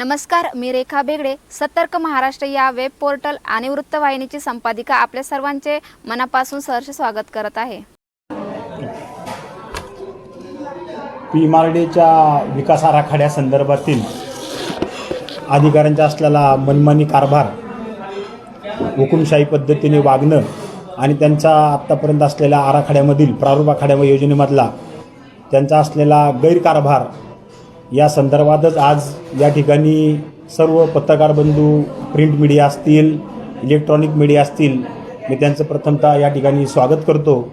नमस्कार मी रेखा बेगडे. सतर्क महाराष्ट्र या वेब पोर्टल आणि वृत्तवाहिनीची संपादिका आपल्या सर्वांचे मनापासून सहर्ष स्वागत करत आहे. पी डीच्या विकास आराखड्यासंदर्भातील अधिकाऱ्यांचा असलेला मनमानी कारभार हुकुमशाही पद्धतीने वागणं आणि त्यांचा आत्तापर्यंत असलेल्या आराखड्यामधील प्रारूप आखाड्या योजनेमधला त्यांचा असलेला गैरकारभार या संदर्भातच आज या ठिकाणी सर्व पत्रकार बंधू प्रिंट मीडिया असतील इलेक्ट्रॉनिक मीडिया असतील मी त्यांचं प्रथमतः या ठिकाणी स्वागत करतो.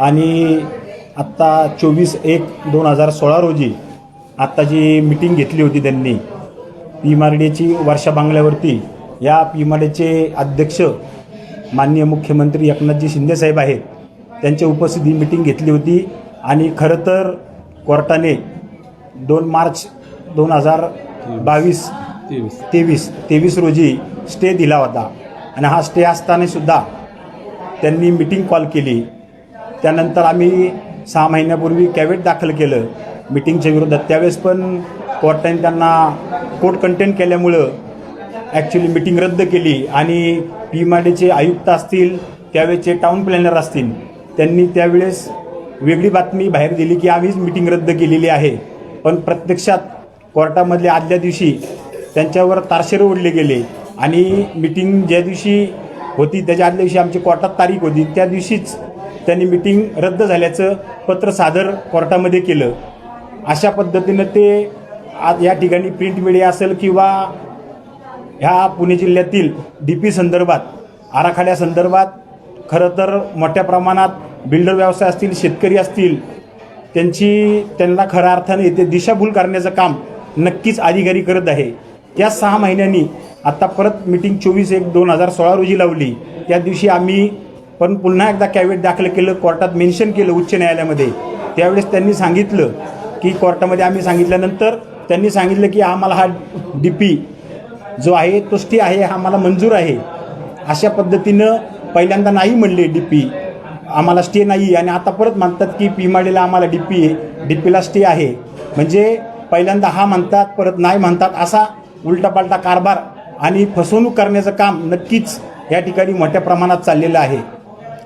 आणि आत्ता चोवीस एक दोन हजार सोळा रोजी आत्ता जी मिटिंग घेतली होती त्यांनी पीमार्डेची वर्षा बांगल्यावरती या पीमार्डेचे अध्यक्ष माननीय मुख्यमंत्री एकनाथजी शिंदेसाहेब आहेत त्यांच्या उपस्थिती मिटिंग घेतली होती. आणि खरं तर कोर्टाने दोन मार्च दोन हजार बावीस तेवीस. तेवीस. तेवीस रोजी स्टे दिला होता. आणि हा स्टे असताना सुद्धा त्यांनी मिटिंग कॉल केली. त्यानंतर आम्ही सहा महिन्यापूर्वी कॅवेट दाखल केलं. मिटिंगच्या विरोधात. त्यावेळेस पण कोर्टाने त्यांना कोर्ट कंटेंट केल्यामुळं ॲक्च्युली मिटिंग रद्द केली. आणि पीमाडेचे आयुक्त असतील त्यावेळेचे टाउन प्लॅनर असतील त्यांनी त्यावेळेस वेगळी बातमी बाहेर दिली की आम्हीच मिटिंग रद्द केलेली आहे. पण प्रत्यक्षात कोर्टामधल्या आदल्या दिवशी त्यांच्यावर तारशेरे ओढले गेले. आणि मिटिंग ज्या दिवशी होती त्याच्या आदल्या दिवशी आमची कोर्टात तारीख होती त्या दिवशीच त्यांनी मिटिंग रद्द झाल्याचं पत्र सादर कोर्टामध्ये केलं. अशा पद्धतीनं ते आज या ठिकाणी प्रिंट मीडिया असेल किंवा ह्या पुणे जिल्ह्यातील डी पी संदर्भात आराखड्यासंदर्भात खरं तर मोठ्या प्रमाणात बिल्डर व्यवसाय असतील शेतकरी असतील त्यांची त्यांना खऱ्या अर्थाने ते दिशाभूल करण्याचं काम नक्कीच अधिकारी करत आहे. त्या सहा महिन्यांनी आत्ता परत मिटिंग चोवीस एक दोन हजार सोळा रोजी लावली. त्या दिवशी आम्ही पण पुन्हा एकदा कॅवेट दाखल केलं कोर्टात मेन्शन केलं उच्च न्यायालयामध्ये. त्यावेळेस त्यांनी सांगितलं की कोर्टामध्ये आम्ही सांगितल्यानंतर त्यांनी सांगितलं की आम्हाला हा डी पी जो आहे तो स्टे आहे हा आम्हाला मंजूर आहे. अशा पद्धतीनं पहिल्यांदा नाही म्हणले डी पी आम्हाला स्टे नाही आणि आता परत म्हणतात की पीमाडीला आम्हाला डी पी डी पीला स्टे आहे. म्हणजे पहिल्यांदा हा म्हणतात परत नाही म्हणतात असा उलटापालटा कारभार आणि फसवणूक करण्याचं काम नक्कीच या ठिकाणी मोठ्या प्रमाणात चाललेलं आहे.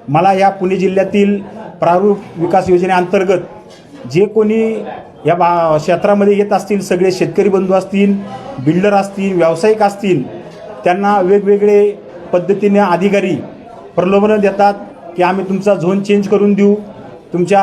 मला या पुणे जिल्ह्यातील प्रारूप विकास योजनेअंतर्गत जे कोणी या बा क्षेत्रामध्ये येत असतील सगळे शेतकरी बंधू असतील बिल्डर असतील व्यावसायिक असतील त्यांना वेगवेगळे पद्धतीने अधिकारी प्रलोभनं देतात. की आम्ही तुमचा झोन चेंज करून देऊ. तुमच्या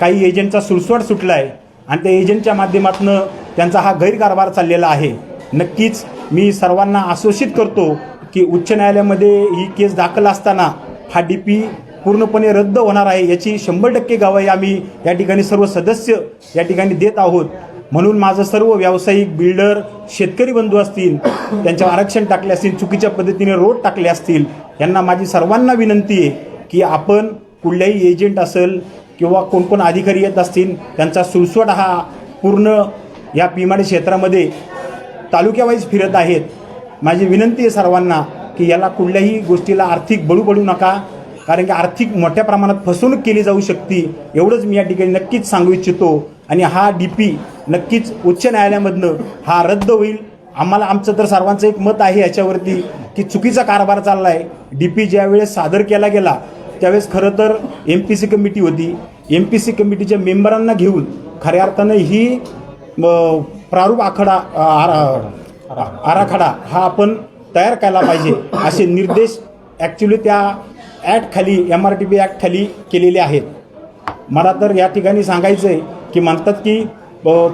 काही एजंटचा सुळसुळाट सुटला आहे आणि त्या एजंटच्या माध्यमातून त्यांचा हा गैरकारभार चाललेला आहे. नक्कीच मी सर्वांना आश्वासित करतो की उच्च न्यायालयामध्ये ही केस दाखल असताना हा डी पी पूर्णपणे रद्द होणार आहे याची शंभर टक्के गवाही आम्ही या ठिकाणी सर्व सदस्य या ठिकाणी देत आहोत. म्हणून माझं सर्व व्यावसायिक बिल्डर शेतकरी बंधू असतील त्यांच्यावर आरक्षण टाकले असतील चुकीच्या पद्धतीने रोड टाकले असतील यांना माझी सर्वांना विनंती आहे की आपण कुठल्याही एजंट असेल किंवा कोण कोण अधिकारी येत असतील त्यांचा सुळसोट हा पूर्ण या पिमाडी क्षेत्रामध्ये तालुक्यावाईज फिरत आहेत. माझी विनंती आहे सर्वांना की याला कुठल्याही गोष्टीला आर्थिक बळू पडू नका कारण की आर्थिक मोठ्या प्रमाणात फसवणूक केली जाऊ शकते एवढंच मी या ठिकाणी नक्कीच सांगू इच्छितो. आणि हा डी पी नक्कीच उच्च न्यायालयामधनं हा रद्द होईल. आम्हाला आमचं तर सर्वांचं एक मत आहे याच्यावरती की चुकीचा कारभार चालला आहे डी पी ज्यावेळेस सादर केला गेला त्यावेळेस खरं तर एम पी सी कमिटी होती. एम पी सी कमिटीच्या मेंबरांना घेऊन खऱ्या अर्थानं ही प्रारूप आखाडा आरा- आराखडा हा आपण तयार केला पाहिजे असे निर्देश ॲक्च्युली त्या ॲक्ट खाली M R T P act खाली केलेले आहेत. मला तर या ठिकाणी सांगायचं आहे की म्हणतात की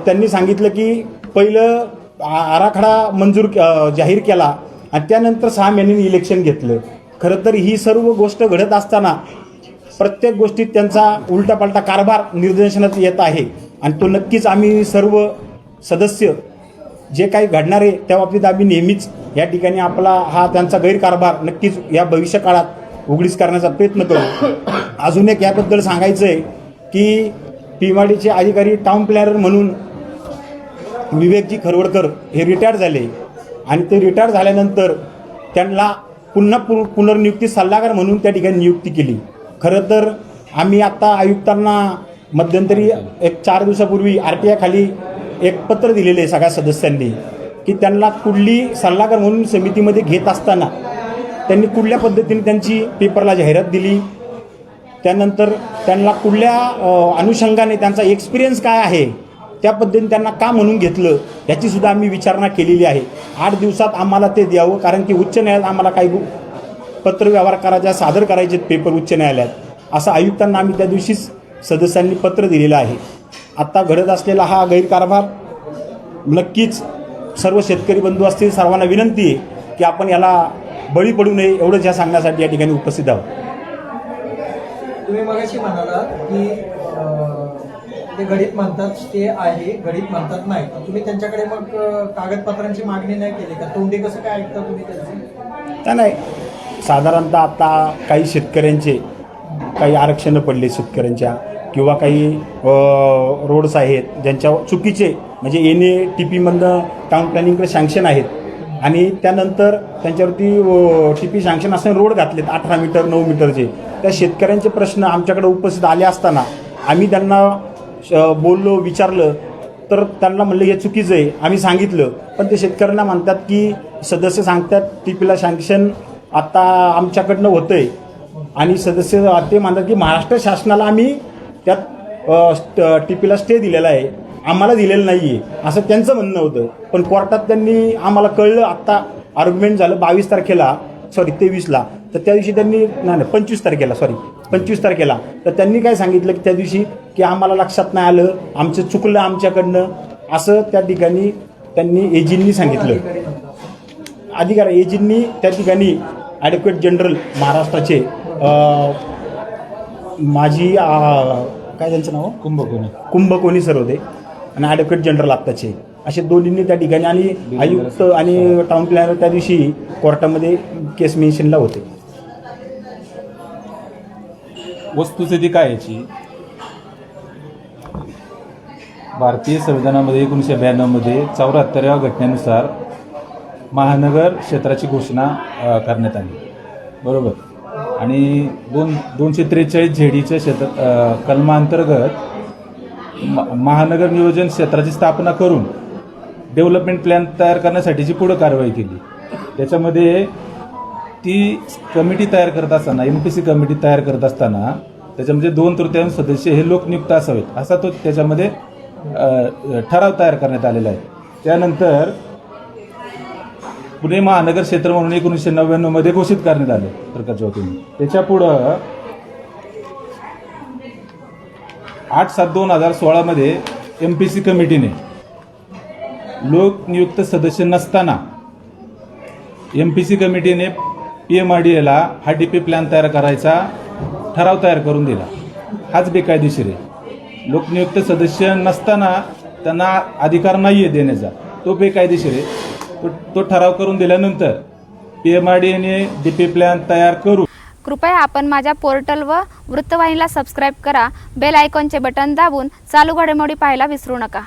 त्यांनी सांगितलं की पहिलं आराखडा मंजूर जाहीर केला आणि त्यानंतर सहा महिन्यांनी इलेक्शन घेतलं. खरं तर ही सर्व गोष्ट घडत असताना प्रत्येक गोष्टीत त्यांचा उलटापालटा कारभार निर्देशनात येत आहे. आणि तो नक्कीच आम्ही सर्व सदस्य जे काही घडणार आहे त्या बाबतीत आम्ही नेहमीच या ठिकाणी आपला हा त्यांचा गैरकारभार नक्कीच या भविष्यकाळात उघडीस करण्याचा प्रयत्न करू. अजून एक याबद्दल सांगायचं आहे की पिवाडीचे अधिकारी टाउन प्लॅनर म्हणून विवेकजी खरवडकर हे रिटायर झाले. आणि ते रिटायर झाल्यानंतर त्यांना पुन्हा पु पुनर्नियुक्ती सल्लागार म्हणून त्या ठिकाणी नियुक्ती केली. खरं तर आम्ही आत्ता आयुक्तांना मध्यंतरी एक चार दिवसापूर्वी आर टी आयखाली एक पत्र दिलेले आहे सगळ्या सदस्यांनी की त्यांना कुठली सल्लागार म्हणून समितीमध्ये घेत असताना त्यांनी कुठल्या पद्धतीने त्यांची पेपरला जाहिरात दिली. त्यानंतर त्यांना कुठल्या अनुषंगाने त्यांचा एक्सपिरियन्स काय आहे त्या पद्धतीने त्यांना का म्हणून घेतलं याचीसुद्धा आम्ही विचारणा केलेली आहे. आठ दिवसात आम्हाला ते द्यावं कारण की उच्च न्यायालयात आम्हाला काही पत्रव्यवहार करायच्या सादर करायचे पेपर उच्च न्यायालयात. असं आयुक्तांना आम्ही त्या दिवशीच सदस्यांनी पत्र दिलेलं आहे. आत्ता घडत असलेला हा गैरकारभार नक्कीच सर्व शेतकरी बंधू असतील सर्वांना विनंती आहे की आपण याला बळी पडू नये एवढंच ह्या सांगण्यासाठी या ठिकाणी उपस्थित आहोत. तुम्ही मगाशी म्हणाला की ते गणित म्हणतात ते आहे गणित म्हणतात नाही. तुम्ही त्यांच्याकडे मग कागदपत्रांची मागणी नाही केली का? तोंडी कसं काय ऐकता तुम्ही त्यांची? नाही? साधारणतः आता काही शेतकऱ्यांचे काही आरक्षणं पडले शेतकऱ्यांच्या किंवा काही रोड्स आहेत ज्यांच्या चुकीचे म्हणजे एन ए टी पीमधनं टाउन प्लॅनिंगकडे सँक्शन आहेत. आणि त्यानंतर त्यांच्यावरती टी पी सँक्शन असताना रोड घातलेत अठरा मीटर नऊ मीटरचे. त्या शेतकऱ्यांचे प्रश्न आमच्याकडे उपस्थित आले असताना आम्ही त्यांना बोललो विचारलं तर त्यांना म्हणलं हे चुकीचं आहे. आम्ही सांगितलं. पण ते शेतकऱ्यांना म्हणतात की सदस्य सांगतात टी पीला सँक्शन आत्ता आमच्याकडनं होतं आहे आणि सदस्य ते म्हणतात की महाराष्ट्र शासनाला आम्ही त्यात टी पीला स्टे दिलेला आहे. आम्हाला दिलेलं नाही आहे असं त्यांचं म्हणणं होतं. पण कोर्टात त्यांनी आम्हाला कळलं आत्ता आर्ग्युमेंट झालं बावीस तारखेला सॉरी तेवीसला. तर त्या दिवशी त्यांनी नाही नाही पंचवीस तारखेला सॉरी पंचवीस तारखेला. तर त्यांनी काय सांगितलं की त्या दिवशी की आम्हाला लक्षात नाही आलं आमचं चुकलं आमच्याकडनं. असं त्या ठिकाणी त्यांनी एजींनी सांगितलं. अधिकारी एजींनी त्या ठिकाणी ॲडव्होकेट जनरल महाराष्ट्राचे अ, काय त्यांचं नाव? कुंभकोणी. कुंभकोणी सर होते आणि ॲडव्होकेट जनरल आत्ताचे. असे दोन्हींनी त्या ठिकाणी आणि आयुक्त आणि टाउन प्लॅनर त्या दिवशी कोर्टामध्ये केस मेन्शनला होते. वस्तुस्थिती काय याची? भारतीय संविधानामध्ये एकोणीसशे ब्याण्णवमध्ये चौऱ्याहत्तराव्या घटनेनुसार महानगर क्षेत्राची घोषणा करण्यात आली. बरोबर? आणि दोन दोनशे त्रेचाळीस झेडीच्या क्षेत्र कलमांतर्गत म- महानगर नियोजन क्षेत्राची स्थापना करून डेव्हलपमेंट प्लॅन तयार करण्यासाठीची पुढं कारवाई केली. त्याच्यामध्ये ती कमिटी तयार करत असताना एम पी सी कमिटी तयार करत असताना त्याच्यामध्ये दोन तृतीयांश सदस्य हे लोकनियुक्त असावेत. असा तो त्याच्यामध्ये ठराव तयार करण्यात आलेला आहे. त्यानंतर पुणे महानगर क्षेत्र म्हणून एकोणीसशे नव्याण्णवमध्ये घोषित करण्यात आले सरकारच्या वतीने त्याच्या पुढं आठ सात दोन हजार सोळामध्ये एम पी सी कमिटीने लोकनियुक्त सदस्य नसताना एम पी सी कमिटीने पी एम आर डी एला हा डी पी प्लॅन तयार करायचा ठराव तयार करून दिला. हाच बेकायदेशीर आहे. लोकनियुक्त सदस्य नसताना त्यांना अधिकार नाही आहे देण्याचा. तो बेकायदेशीर आहे. तो तो ठराव करून दिल्यानंतर पी एम आर डी एने डी पी प्लॅन तयार करू. कृपया आपण माझ्या पोर्टल व वृत्तवाहिनीला सबस्क्राईब करा. बेल आयकॉनचे बटन दाबून चालू घडामोडी पाहायला विसरू नका.